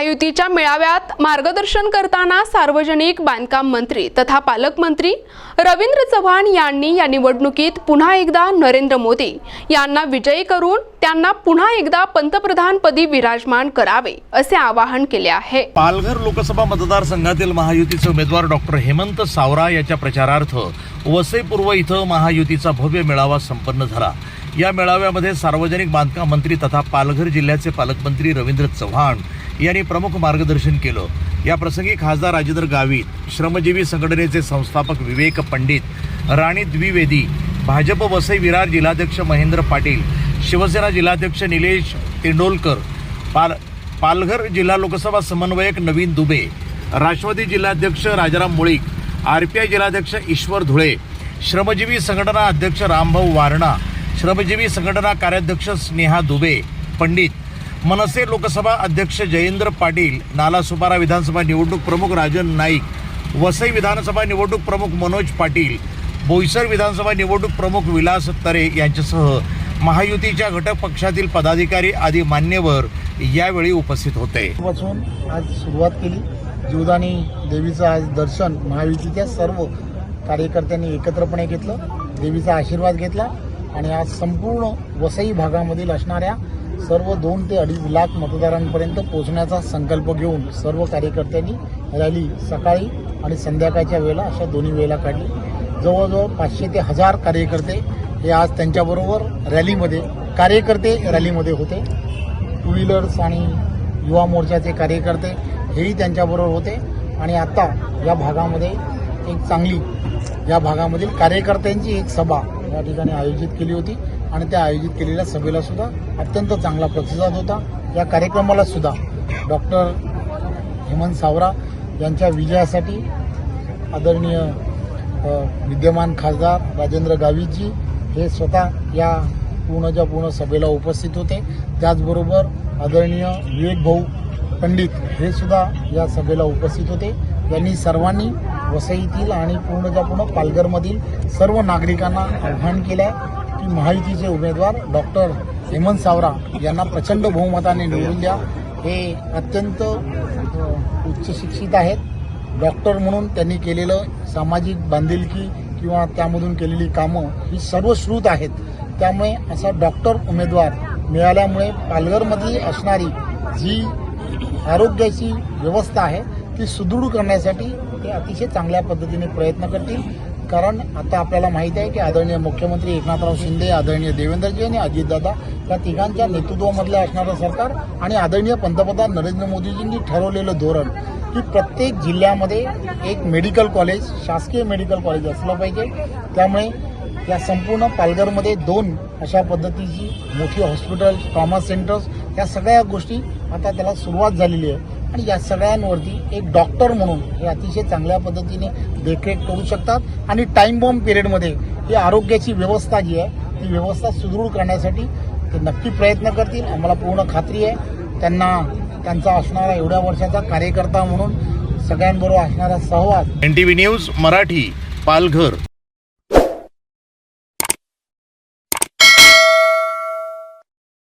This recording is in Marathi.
महायुतीच्या मेळाव्यात मार्गदर्शन करताना सार्वजनिक बांधकाम मंत्री तथा पालकमंत्री रवींद्र चव्हाण यांनी या निवडणुकीत पुन्हा एकदा नरेंद्र मोदी यांना विजयी करून त्यांना पुन्हा एकदा पंतप्रधानपदी विराजमान करावे असे आवाहन केले आहे. पालघर लोकसभा मतदारसंघातील महायुतीचे उमेदवार डॉक्टर हेमंत सावरा याच्या प्रचारार्थ वसई पूर्व इथं महायुतीचा भव्य मेळावा संपन्न झाला. या मेळाव्यामध्ये सार्वजनिक बांधकाम मंत्री तथा पालघर जिल्ह्याचे पालकमंत्री रवींद्र चव्हाण यांनी प्रमुख मार्गदर्शन केलं. या प्रसंगी खासदार राजेंद्र गावित श्रमजीवी संघटनेचे संस्थापक विवेक पंडित राणी द्विवेदी भाजप वसई विरार जिल्हाध्यक्ष महेंद्र पाटील शिवसेना जिल्हाध्यक्ष निलेश तेंडोलकर पाल पालघर जिल्हा लोकसभा समन्वयक नवीन दुबे राष्ट्रवादी जिल्हाध्यक्ष Rajaram Mulik R P I जिल्हाध्यक्ष ईश्वर धुळे श्रमजीवी संघटना अध्यक्ष रामभाऊ वारणा श्रमजीवी संघटना कार्याध्यक्ष स्नेहा दुबे पंडित मनसे लोकसभा अध्यक्ष जयेंद्र पाटील नालासुपारा विधानसभा निवडणूक प्रमुख राजन नाईक वसई विधानसभा निवडणूक प्रमुख मनोज पाटील बोईसर विधानसभा निवडणूक प्रमुख विलास तरे यांच्यासह महायुतीच्या घटक पक्षातील पदाधिकारी आदी मान्यवर यावेळी उपस्थित होते. पासून आज सुरुवात केली. जीवदानी देवीचं आज दर्शन महायुतीच्या सर्व कार्यकर्त्यांनी एकत्रपणे घेतलं. देवीचा आशीर्वाद घेतला. आणि आज संपूर्ण वसई भागामधील असणाऱ्या सर्व दोन ते अडीच लाख मतदारांपर्यंत पोहोचण्याचा संकल्प घेऊन सर्व कार्यकर्त्यांनी रॅली सकाळी आणि संध्याकाळच्या वेळेला अशा दोन्ही वेळेला काढली. जवळजवळ पाचशे ते हजार कार्यकर्ते हे आज त्यांच्याबरोबर रॅलीमध्ये कार्यकर्ते रॅलीमध्ये होते. टू व्हीलर्स आणि युवा मोर्चाचे कार्यकर्ते हेही त्यांच्याबरोबर होते. आणि आता या भागामध्ये एक चांगली या भागामधील कार्यकर्त्यांची एक सभा या ठिकाणी आयोजित केली होती आणि त्या आयोजित केलेल्या सभेला सुद्धा अत्यंत चांगला प्रतिसाद होता. या कार्यक्रमाला सुद्धा डॉक्टर हेमंत सावरा यांच्या विजयासाठी आदरणीय विद्यमान खासदार राजेंद्र गावितजी हे स्वतः या पूर्णच्या पूर्ण सभेला उपस्थित होते. त्याचबरोबर आदरणीय विवेक भाऊ पंडित हे सुद्धा या सभेला उपस्थित होते. यांनी सर्वांनी वसईतील आणि पूर्णच्या पूर्ण पालघरमधील सर्व नागरिकांना आव्हान केलं आहे की महायुतीचे उमेदवार डॉक्टर हेमंत सावरा यांना प्रचंड बहुमताने निवडून द्या. हे अत्यंत उच्च शिक्षित आहेत. डॉक्टर म्हणून त्यांनी केलेलं सामाजिक बांधिलकी किंवा त्यामधून केलेली कामं ही सर्व श्रुत आहेत. त्यामुळे असा डॉक्टर उमेदवार मिळाल्यामुळे पालघरमधली असणारी जी आरोग्याची व्यवस्था आहे ती सुदृढ करण्यासाठी ते अतिशय चांगल्या पद्धतीने प्रयत्न करतील. कारण आता आपल्याला माहीत आहे की आदरणीय मुख्यमंत्री एकनाथराव शिंदे आदरणीय देवेंद्रजी आणि अजितदादा या तिघांच्या नेतृत्वामधलं असणारं सरकार आणि आदरणीय पंतप्रधान नरेंद्र मोदीजींनी ठरवलेलं धोरण की प्रत्येक जिल्ह्यामध्ये एक मेडिकल कॉलेज शासकीय मेडिकल कॉलेज असलं पाहिजे. त्यामुळे या संपूर्ण पालघरमध्ये दोन अशा पद्धतीची मोठी हॉस्पिटल ट्रॉमा सेंटर्स या सगळ्या गोष्टी आता त्याला सुरुवात झालेली आहे. आणि या सगळ्यांवरती एक डॉक्टर म्हणून हे अतिशय चांगल्या पद्धतीने देखरेख करू शकतात. आणि टाइम बॉम्ब पिरियडमध्ये ही आरोग्याची व्यवस्था जी आहे ती व्यवस्था सुदृढ करण्यासाठी ते नक्की प्रयत्न करतील. आम्हाला पूर्ण खात्री आहे. त्यांना त्यांचा असणारा एवढ्या वर्षाचा कार्यकर्ता म्हणून सगळ्यांबरोबर असणारा सहवास. N T V news Marathi Palghar.